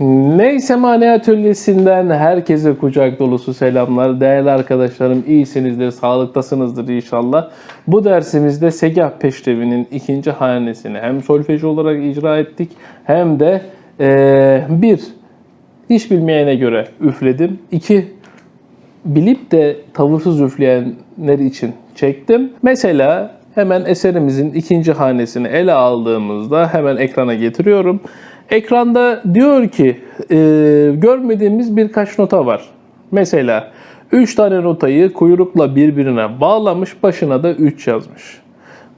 Neyse Mani Atölyesi'nden herkese kucak dolusu selamlar. Değerli arkadaşlarım iyisinizdir, sağlıktasınızdır inşallah. Bu dersimizde Segah Peşrevi'nin ikinci hanesini hem solfej olarak icra ettik hem de eee, bir, hiç bilmeyene göre üfledim. İki, bilip de tavırsız üfleyenler için çektim. Mesela hemen eserimizin ikinci hanesini ele aldığımızda hemen ekrana getiriyorum. Ekranda diyor ki e, görmediğimiz birkaç nota var. Mesela 3 tane notayı kuyrukla birbirine bağlamış başına da 3 yazmış.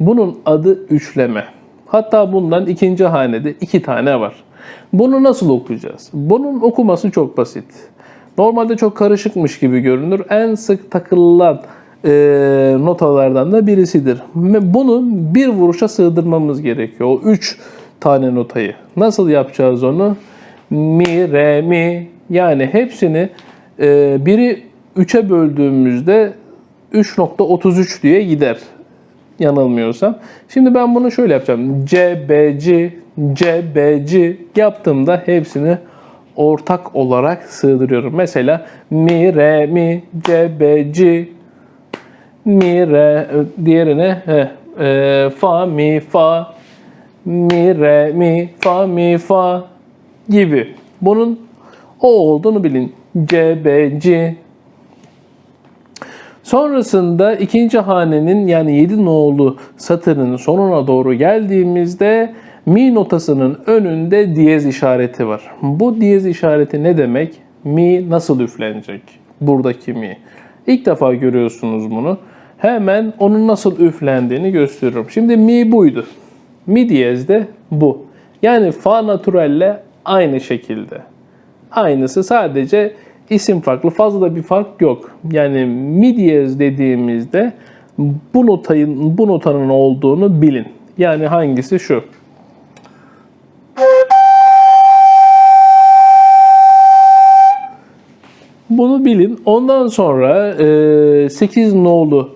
Bunun adı üçleme. Hatta bundan ikinci hanede iki tane var. Bunu nasıl okuyacağız? Bunun okuması çok basit. Normalde çok karışıkmış gibi görünür. En sık takılan e, notalardan da birisidir. Bunu bir vuruşa sığdırmamız gerekiyor. O üç tane notayı. Nasıl yapacağız onu? Mi, re, mi. Yani hepsini e, biri 3'e böldüğümüzde 3.33 diye gider yanılmıyorsam. Şimdi ben bunu şöyle yapacağım. C, B, C, C, B, C yaptığımda hepsini ortak olarak sığdırıyorum. Mesela mi, re, mi, C, B, C, mi, re, diğerine he, e, fa, mi, fa, mi, re, mi, fa, mi, fa gibi. Bunun o olduğunu bilin. C, B, C, Sonrasında ikinci hanenin yani 7 nolu satırın sonuna doğru geldiğimizde mi notasının önünde diyez işareti var. Bu diyez işareti ne demek? Mi nasıl üflenecek? Buradaki mi. İlk defa görüyorsunuz bunu. Hemen onun nasıl üflendiğini gösteriyorum. Şimdi mi buydu. Mi diyez de bu. Yani fa naturalle aynı şekilde. Aynısı sadece isim farklı. Fazla da bir fark yok. Yani mi diyez dediğimizde bu notayın bu notanın olduğunu bilin. Yani hangisi şu? Bunu bilin. Ondan sonra 8 nolu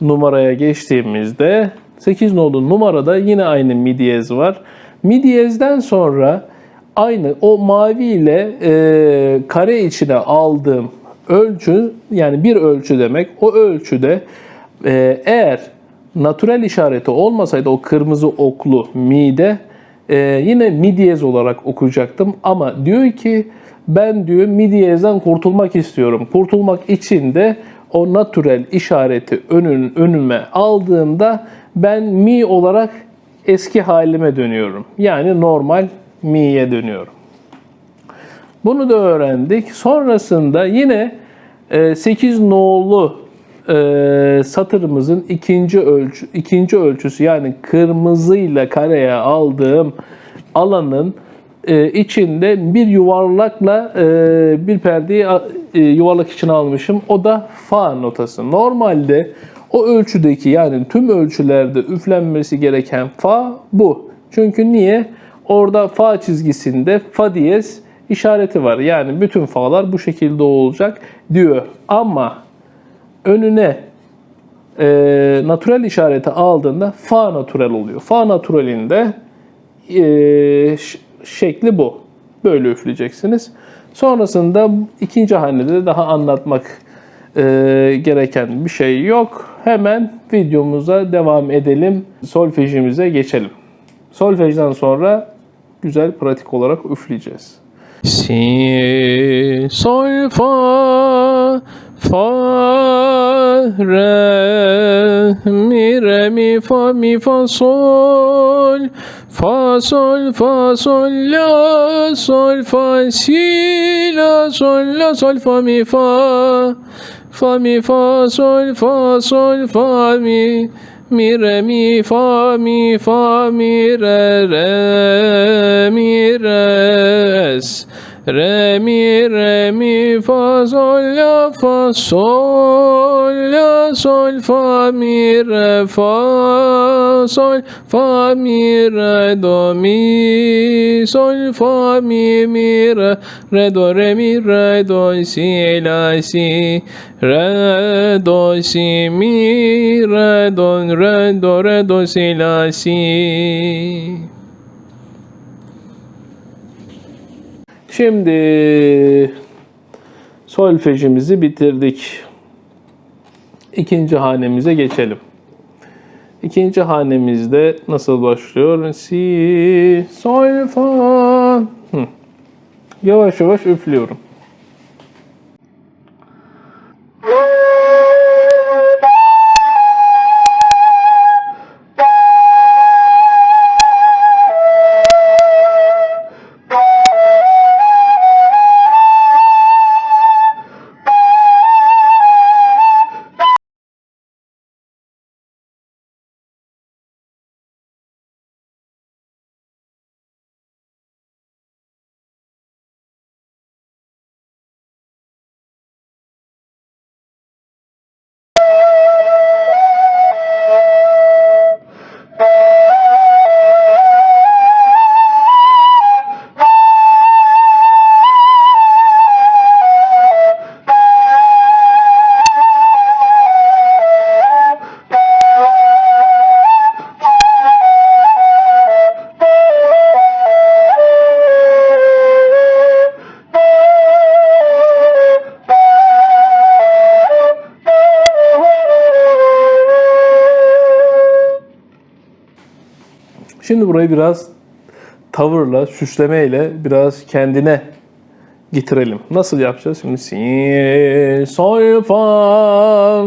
numaraya geçtiğimizde 8 nolu numarada yine aynı mi diyez var. Mi diyezden sonra aynı o mavi ile e, kare içine aldığım ölçü yani bir ölçü demek. O ölçüde e, eğer natürel işareti olmasaydı o kırmızı oklu mi'de e, yine mi diyez olarak okuyacaktım. Ama diyor ki ben diyor mi diyezden kurtulmak istiyorum. Kurtulmak için de o natürel işareti önün, önüme aldığımda ben mi olarak eski halime dönüyorum. Yani normal mi'ye dönüyorum. Bunu da öğrendik. Sonrasında yine 8 nolu e, satırımızın ikinci ölçü ikinci ölçüsü yani kırmızıyla kareye aldığım alanın e, içinde bir yuvarlakla e, bir perdeyi e, yuvarlak içine almışım. O da fa notası. Normalde o ölçüdeki yani tüm ölçülerde üflenmesi gereken fa bu. Çünkü niye? Orada fa çizgisinde fa diyez işareti var. Yani bütün fa'lar bu şekilde olacak diyor. Ama önüne e, natürel işareti aldığında fa natürel oluyor. Fa natürelinde e, şekli bu. Böyle üfleyeceksiniz. Sonrasında ikinci hanede daha anlatmak e, gereken bir şey yok. Hemen videomuza devam edelim. Solfejimize geçelim. Solfejden sonra güzel pratik olarak üfleyeceğiz. Si, sol, fa, fa, re, mi, re, mi, fa, mi, fa, sol, fa, sol, fa, sol, la, sol, fa, si, la, sol, la, sol, fa, mi, fa, fa, mi, fa, sol, fa, sol, fa, mi, mi, re, mi, fa, mi, fa, mi, re, re, mi, re. Re, mi, re, mi, fa, sol, la, fa, sol, la, sol, fa, mi, re, fa, sol, fa, mi, re, do, mi, sol, fa, mi, mi, re, re, do, re, mi, re, do, si, la, si, re, do, si, mi, re, do, re, do, re, do, si, la, si. Şimdi solfejimizi bitirdik. İkinci hanemize geçelim. İkinci hanemizde nasıl başlıyor? Si, sol, fa. Hı. Yavaş yavaş üflüyorum. Şimdi burayı biraz tavırla, süslemeyle biraz kendine getirelim. Nasıl yapacağız? Şimdi si, sol, fa.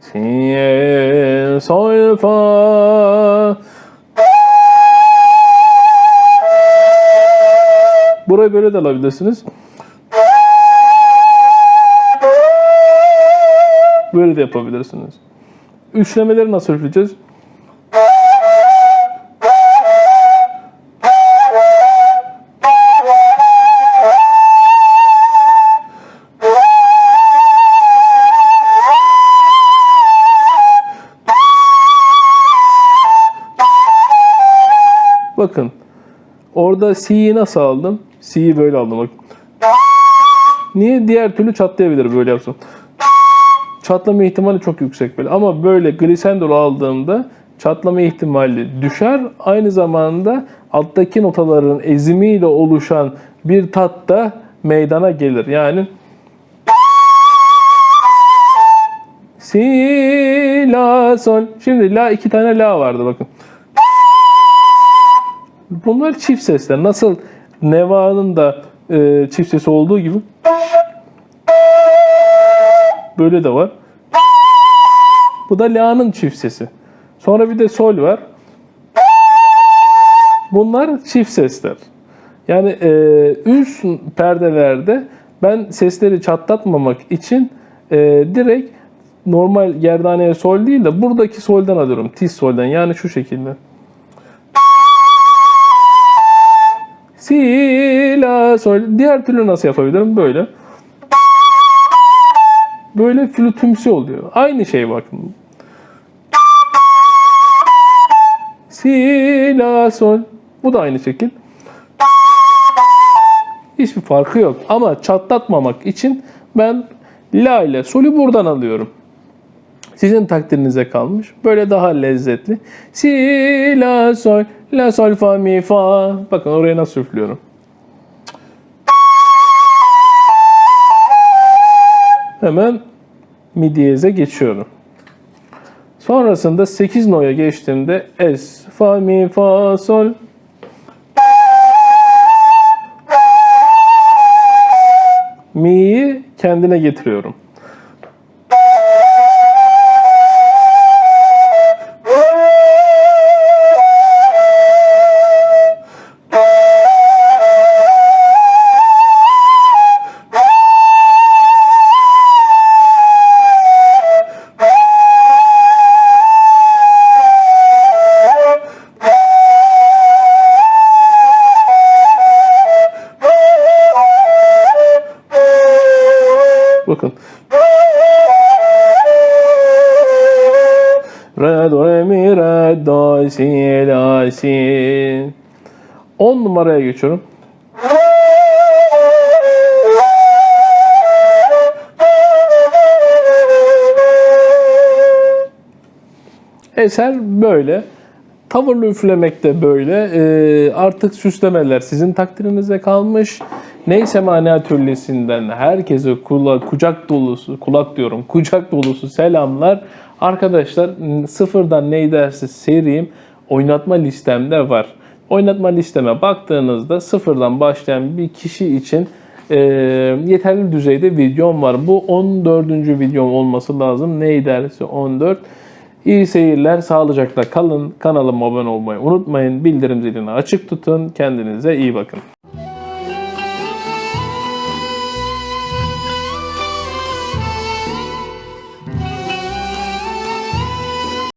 Si, sol, fa. Burayı böyle de alabilirsiniz. Böyle de yapabilirsiniz. Üçlemeleri nasıl üfleyeceğiz? Bakın. Orada C'yi nasıl aldım? C'yi böyle aldım. Bak. Niye? Diğer türlü çatlayabilir böyle yapsam çatlama ihtimali çok yüksek böyle. Ama böyle glissandol aldığımda çatlama ihtimali düşer. Aynı zamanda alttaki notaların ezimiyle oluşan bir tat da meydana gelir. Yani Si, la, sol. Şimdi la iki tane la vardı bakın. Bunlar çift sesler. Nasıl Neva'nın da e, çift sesi olduğu gibi böyle de var. Bu da la'nın çift sesi. Sonra bir de sol var. Bunlar çift sesler. Yani e, üst perdelerde ben sesleri çatlatmamak için e, direkt normal gerdaneye sol değil de buradaki solden alıyorum. Tiz solden yani şu şekilde. Si, la, sol. Diğer türlü nasıl yapabilirim? Böyle. Böyle flütümsü oluyor. Aynı şey bakın. Si, la, sol. Bu da aynı şekil. Hiçbir farkı yok. Ama çatlatmamak için ben la ile solü buradan alıyorum. Sizin takdirinize kalmış. Böyle daha lezzetli. Si, la, sol, la, sol, fa, mi, fa. Bakın oraya nasıl üflüyorum. Hemen mi diyeze geçiyorum. Sonrasında 8 no'ya geçtiğimde es, fa, mi, fa, sol. Mi'yi kendine getiriyorum. Re, do, re, mi, re, do, si, la, si. 10 numaraya geçiyorum. Eser böyle. Tavırlı üflemek de böyle. Ee, artık süslemeler sizin takdirinize kalmış. Neyse Mani Atölyesi'nden herkese kula, kucak dolusu, kulak diyorum, kucak dolusu selamlar. Arkadaşlar sıfırdan ney dersi serim oynatma listemde var. Oynatma listeme baktığınızda sıfırdan başlayan bir kişi için e, yeterli düzeyde videom var. Bu 14. videom olması lazım. Ney dersi 14. İyi seyirler, sağlıcakla kalın. Kanalıma abone olmayı unutmayın. Bildirim zilini açık tutun. Kendinize iyi bakın.